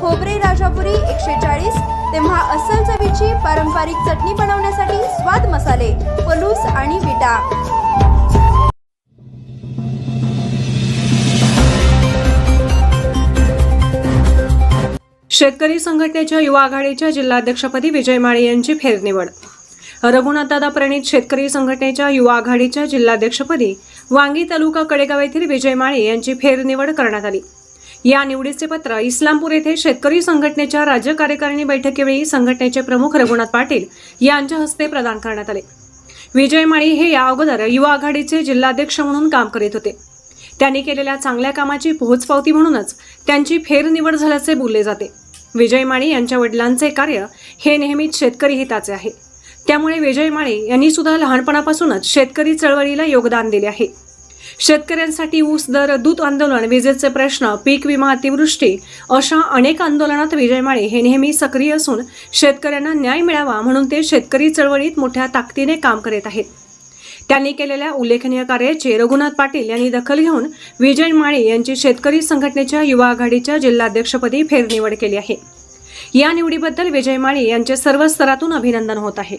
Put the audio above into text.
खोबरे राजापुरी एकशे चाळीस तेव्हा अस्सल चवीची पारंपरिक चटणी बनवण्यासाठी स्वाद मसाले पलूस आणि विटा. शेतकरी संघटनेच्या युवा आघाडीच्या जिल्हाध्यक्षपदी विजय माळे यांची फेरनिवड. रघुनाथदादा प्रणित शेतकरी संघटनेच्या युवा आघाडीच्या जिल्हाध्यक्षपदी वांगी तालुका कडेगाव येथील विजय माळे यांची फेरनिवड करण्यात आली. या निवडीचे पत्र इस्लामपूर येथे शेतकरी संघटनेच्या राज्य कार्यकारिणी बैठकीवेळी संघटनेचे प्रमुख रघुनाथ पाटील यांच्या हस्ते प्रदान करण्यात आले. विजय माळी हे या अगोदर युवा आघाडीचे जिल्हाध्यक्ष म्हणून काम करीत होते. त्यांनी केलेल्या चांगल्या कामाची पोहोचपावती म्हणूनच त्यांची फेरनिवड झाल्याचे बोलले जाते. विजय माळी यांच्या वडिलांचे कार्य हे नेहमीच शेतकरी हिताचे आहे. त्यामुळे विजय माळी यांनी सुद्धा लहानपणापासूनच शेतकरी चळवळीला योगदान दिले आहे. शेतकऱ्यांसाठी ऊस दर दूध आंदोलन विजेचे प्रश्न पीक विमा अतिवृष्टी अशा अनेक आंदोलनात विजय माळे हे नेहमी सक्रिय असून शेतकऱ्यांना न्याय मिळावा म्हणून ते शेतकरी चळवळीत मोठ्या ताकदीने काम करीत आहेत. त्यांनी केलेल्या उल्लेखनीय कार्याची रघुनाथ पाटील यांनी दखल घेऊन विजय माळे यांची शेतकरी संघटनेच्या युवा आघाडीच्या जिल्हाध्यक्षपदी फेरनिवड केली आहे. या निवडीबद्दल विजय माळे यांचे सर्व स्तरातून अभिनंदन होत आहे.